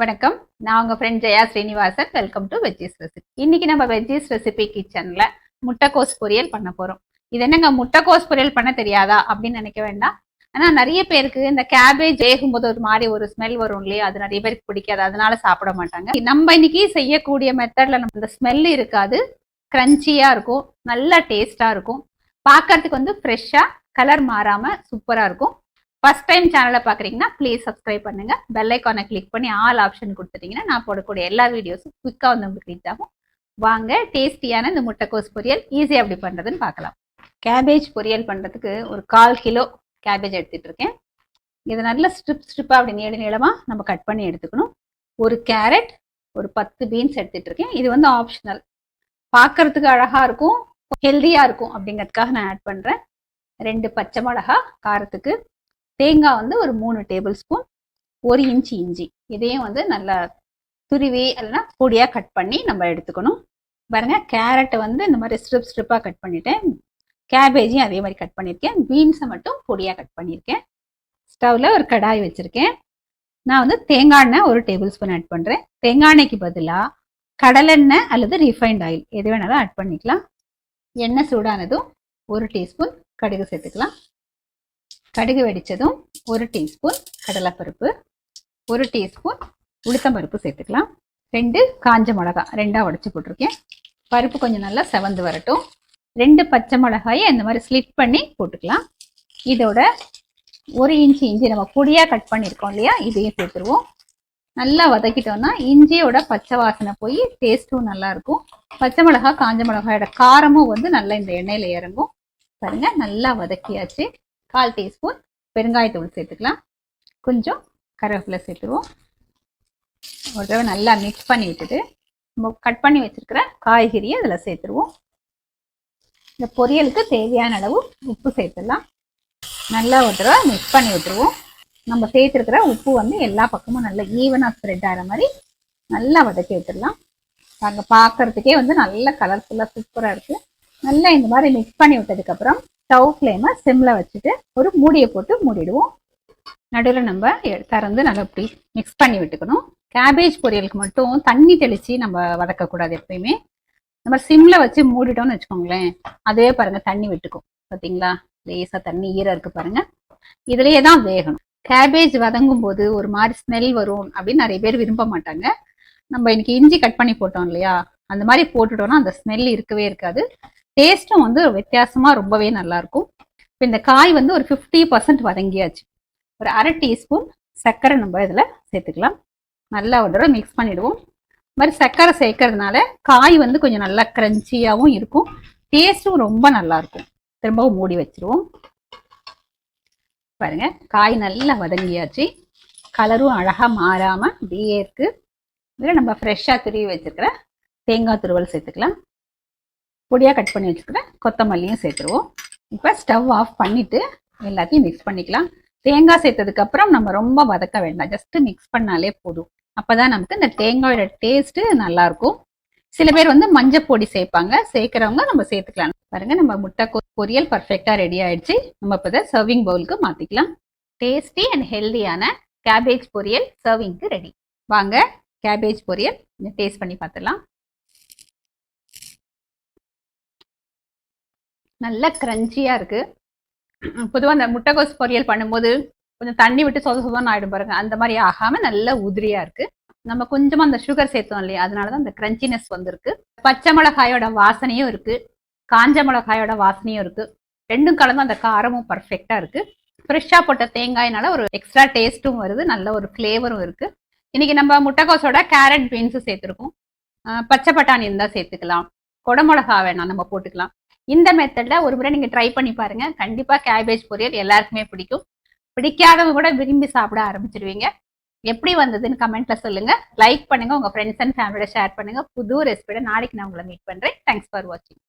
வணக்கம். நான் உங்கள் friend Jaya Srinivasan. Welcome to veggies recipe இன்னைக்கு நம்ம வெஜ்ஜீஸ் ரெசிபி கிச்சன்ல முட்டைக்கோஸ் பொரியல் பண்ண போறோம். இது என்னங்க முட்டைக்கோஸ் பொரியல் பண்ண தெரியாதா? அப்படின்னு நினைக்க வேண்டாம். ஆனா நிறைய பேருக்கு இந்த கேபேஜ் வேகும்போது ஒரு மாதிரி ஒரு ஸ்மெல் வரும் இல்லையா? அது நிறைய பேருக்கு பிடிக்காது. அதனால சாப்பிட மாட்டாங்க. நம்ம இன்னைக்கு செய்யக்கூடிய மெத்தடில் நம்ம இந்த ஸ்மெல் இருக்காது. க்ரன்ச்சியாக இருக்கும். நல்ல டேஸ்ட்டாக இருக்கும். பார்க்கறதுக்கு வந்து ஃப்ரெஷ்ஷாக கலர் மாறாமல் சூப்பராக இருக்கும். ஃபர்ஸ்ட் டைம் சேனலை பார்க்குறீங்கன்னா ப்ளீஸ் சப்ஸ்கிரைப் பண்ணுங்க. பெல் ஐக்கானை கிளிக் பண்ணி ஆல் ஆப்ஷன் கொடுத்துட்டீங்கன்னா நான் போடக்கூடிய எல்லா வீடியோஸும் குயிக்காக வந்து உங்களுக்கு ரீச் ஆகும். வாங்க டேஸ்டியான இந்த முட்டைக்கோஸ் பொரியல் ஈஸியாக எப்படி பண்ணுறதுன்னு பார்க்கலாம். கேபேஜ் பொரியல் பண்ணுறதுக்கு ஒரு கால் கிலோ கேபேஜ் எடுத்துகிட்டு இருக்கேன். இதை நல்லா ஸ்ட்ரிப் ஸ்ட்ரிப்பாக அப்படி நீள நீளமாக நம்ம கட் பண்ணி எடுத்துக்கணும். ஒரு கேரட் ஒரு பத்து பீன்ஸ் எடுத்துகிட்டு இருக்கேன். இது வந்து ஆப்ஷனல் பார்க்கறதுக்கு அழகாக இருக்கும் ஹெல்த்தியாக இருக்கும் அப்படிங்கிறதுக்காக நான் ஆட் பண்ணுறேன் ரெண்டு பச்சை மிளகா காரத்துக்கு தேங்காய் வந்து ஒரு மூணு டேபிள் ஸ்பூன் ஒரு இன்ச்சு இஞ்சி. இதையும் வந்து நல்லா துருவி இல்லைன்னா பொடியாக கட் பண்ணி நம்ம எடுத்துக்கணும். பாருங்க கேரட்டை வந்து இந்த மாதிரி ஸ்ட்ரிப் ஸ்ட்ரிப்பாக கட் பண்ணிட்டேன். கேபேஜையும் அதே மாதிரி கட் பண்ணியிருக்கேன். பீன்ஸை மட்டும் பொடியாக கட் பண்ணியிருக்கேன். ஸ்டவ்வில் ஒரு கடாய் வச்சுருக்கேன். நான் வந்து தேங்காய் எண்ணெய் ஒரு டேபிள் ஸ்பூன் ஆட் பண்ணுறேன் தேங்காய் எண்ணெய்க்கு பதிலாக கடலெண்ணெய் அல்லது ரிஃபைண்ட் ஆயில் எது வேணாலும் ஆட் பண்ணிக்கலாம். எண்ணெய் சூடானதும் ஒரு டீஸ்பூன் கடுகு சேர்த்துக்கலாம். கடுகு வெடித்ததும் ஒரு டீஸ்பூன் கடலைப்பருப்பு ஒரு டீஸ்பூன் உளுத்தம்பருப்பு சேர்த்துக்கலாம். ரெண்டு காஞ்ச மிளகா ரெண்டாக உடச்சி போட்டிருக்கேன். பருப்பு கொஞ்சம் நல்லா செவந்து வரட்டும். ரெண்டு பச்சை மிளகாயை இந்த மாதிரி ஸ்லிட் பண்ணி போட்டுக்கலாம். இதோட ஒரு இன்ச்சு இஞ்சி நம்ம பொடியாக கட் பண்ணியிருக்கோம் இல்லையா இதையும் சேர்த்துருவோம். நல்லா வதக்கிட்டோம்னா இஞ்சியோட பச்சை வாசனை போய் டேஸ்ட்டும் நல்லாயிருக்கும் பச்சை மிளகா காஞ்ச மிளகாயோட காரமும் வந்து நல்லா இந்த எண்ணெயில் இறங்கும். பாருங்கள் நல்லா வதக்கியாச்சு. கால் டீஸ்பூன் பெருங்காயத்தூள் சேர்த்துக்கலாம். கொஞ்சம் கருவேப்பிலை சேர்த்துருவோம். ஒரு தடவை நல்லா மிக்ஸ் பண்ணி விட்டுட்டு நம்ம கட் பண்ணி வச்சிருக்கிற காய்கறியை அதில் சேர்த்துருவோம். இந்த பொரியலுக்கு தேவையான அளவு உப்பு சேர்த்துடலாம். நல்லா ஒரு தடவை மிக்ஸ் பண்ணி விட்டுருவோம். நம்ம சேர்த்துருக்கிற உப்பு வந்து எல்லா பக்கமும் நல்லா ஈவனாக ஸ்ப்ரெட் ஆகிற மாதிரி நல்லா வதக்கி விட்டுடலாம். அங்கே பார்க்கறதுக்கே வந்து நல்ல கலர்ஃபுல்லாக சூப்பராக இருக்குது நல்லா இந்த மாதிரி மிக்ஸ் பண்ணி விட்டதுக்கப்புறம் ஸ்டவ் ஃப்ளேமை சிம்மில் வச்சுட்டு ஒரு மூடியை போட்டு மூடிடுவோம். நடுவில் நம்ம திறந்து நல்லா இப்படி மிக்ஸ் பண்ணி விட்டுக்கணும். கேபேஜ் பொரியலுக்கு மட்டும் தண்ணி தெளித்து நம்ம வதக்கக்கூடாது எப்பயுமே. நம்ம சிம்மில் வச்சு மூடிட்டோம்னு வச்சுக்கோங்களேன் அதுவே பாருங்கள் தண்ணி விட்டுக்கும். பார்த்தீங்களா லேசாக தண்ணி ஈரம் இருக்குது பாருங்கள் இதுலேயே தான் வேகணும். கேபேஜ் வதங்கும் போது ஒரு மாதிரி ஸ்மெல் வரும் அப்படின்னு நிறைய பேர் விரும்ப மாட்டாங்க. நம்ம இன்னைக்கு இஞ்சி கட் பண்ணி போட்டோம் இல்லையா? அந்த மாதிரி போட்டுட்டோம்னா அந்த ஸ்மெல் இருக்கவே இருக்காது. டேஸ்ட்டும் வந்து வித்தியாசமாக ரொம்பவே நல்லாயிருக்கும். இப்போ இந்த காய் வந்து ஒரு ஃபிஃப்டி பர்சன்ட் வதங்கியாச்சு. ஒரு அரை டீஸ்பூன் சர்க்கரை நம்ம இதில் சேர்த்துக்கலாம். நல்லா ஒரு தடவை மிக்ஸ் பண்ணிவிடுவோம் இது மாதிரி சர்க்கரை சேர்க்கறதுனால காய் வந்து கொஞ்சம் நல்லா க்ரன்ச்சியாகவும் இருக்கும். டேஸ்ட்டும் ரொம்ப நல்லா இருக்கும் திரும்பவும் மூடி வச்சிருவோம். பாருங்க காய் நல்லா வதங்கியாச்சு. கலரும் அழகாக மாறாமல் அப்படியே இருக்கு. இதில் நம்ம ஃப்ரெஷ்ஷாக துருவி வச்சுருக்கிற தேங்காய் துருவல் சேர்த்துக்கலாம். பொடியாக கட் பண்ணி வச்சுக்கிற கொத்தமல்லியும் சேர்த்துருவோம். இப்போ ஸ்டவ் ஆஃப் பண்ணிவிட்டு எல்லாத்தையும் மிக்ஸ் பண்ணிக்கலாம். தேங்காய் சேர்த்ததுக்கப்புறம் நம்ம ரொம்ப வதக்க வேண்டாம். ஜஸ்ட்டு மிக்ஸ் பண்ணாலே போதும். அப்போ தான் நமக்கு இந்த தேங்காயோட டேஸ்ட்டு நல்லாயிருக்கும். சில பேர் வந்து மஞ்சள் பொடி சேர்ப்பாங்க. சேர்க்குறவங்க நம்ம சேர்த்துக்கலாம். பாருங்க நம்ம முட்டை பொரியல் பர்ஃபெக்டாக ரெடி ஆயிடுச்சு. நம்ம இப்போ தான் சர்விங் பவுலுக்கு மாற்றிக்கலாம் டேஸ்டி அண்ட் ஹெல்தியான கேபேஜ் பொரியல் சர்விங்க்கு ரெடி வாங்க கேபேஜ் பொரியல் டேஸ்ட் பண்ணி பார்த்துடலாம். நல்ல க்ரன்ச்சியாக இருக்குது பொதுவாக அந்த முட்டைகோஸ் பொரியல் பண்ணும்போது கொஞ்சம் தண்ணி விட்டு சொத சொதன்னு ஆகிடும் பாருங்க. அந்த மாதிரி ஆகாமல் நல்ல உதிரியாக இருக்குது நம்ம கொஞ்சமாக அந்த சுகர் சேர்த்தோம் இல்லையா? அதனால தான் அந்த க்ரன்ச்சினஸ் வந்திருக்கு. பச்சை மிளகாயோட வாசனையும் இருக்குது காஞ்ச மிளகாயோட வாசனையும் இருக்குது ரெண்டும் கலந்து அந்த காரமும் பர்ஃபெக்டாக இருக்குது ஃப்ரெஷ்ஷாக போட்ட தேங்காயினால ஒரு எக்ஸ்ட்ரா டேஸ்ட்டும் வருது. நல்ல ஒரு ஃப்ளேவரும் இருக்குது இன்னைக்கு நம்ம முட்டைகோஸோட கேரட் பீன்ஸும் சேர்த்துருக்கோம். பச்சை பட்டாணி இருந்தால் சேர்த்துக்கலாம். கொடமிளகா வேணாம் நம்ம போட்டுக்கலாம். இந்த மெத்தடில் ஒரு முறை நீங்கள் ட்ரை பண்ணி பாருங்க. கண்டிப்பாக கேபேஜ் பொரியல் எல்லாருக்குமே பிடிக்கும். பிடிக்காதவங்க கூட விரும்பி சாப்பிட ஆரம்பிச்சிருவீங்க. எப்படி வந்ததுன்னு கமெண்ட்ல சொல்லுங்க. லைக் பண்ணுங்க. உங்க ஃப்ரெண்ட்ஸ் அண்ட் ஃபேமிலியோட ஷேர் பண்ணுங்க. புது ரெசிபியோட நாளைக்கு நான் உங்களை மீட் பண்றேன். தேங்க்ஸ் ஃபார் வாட்சிங்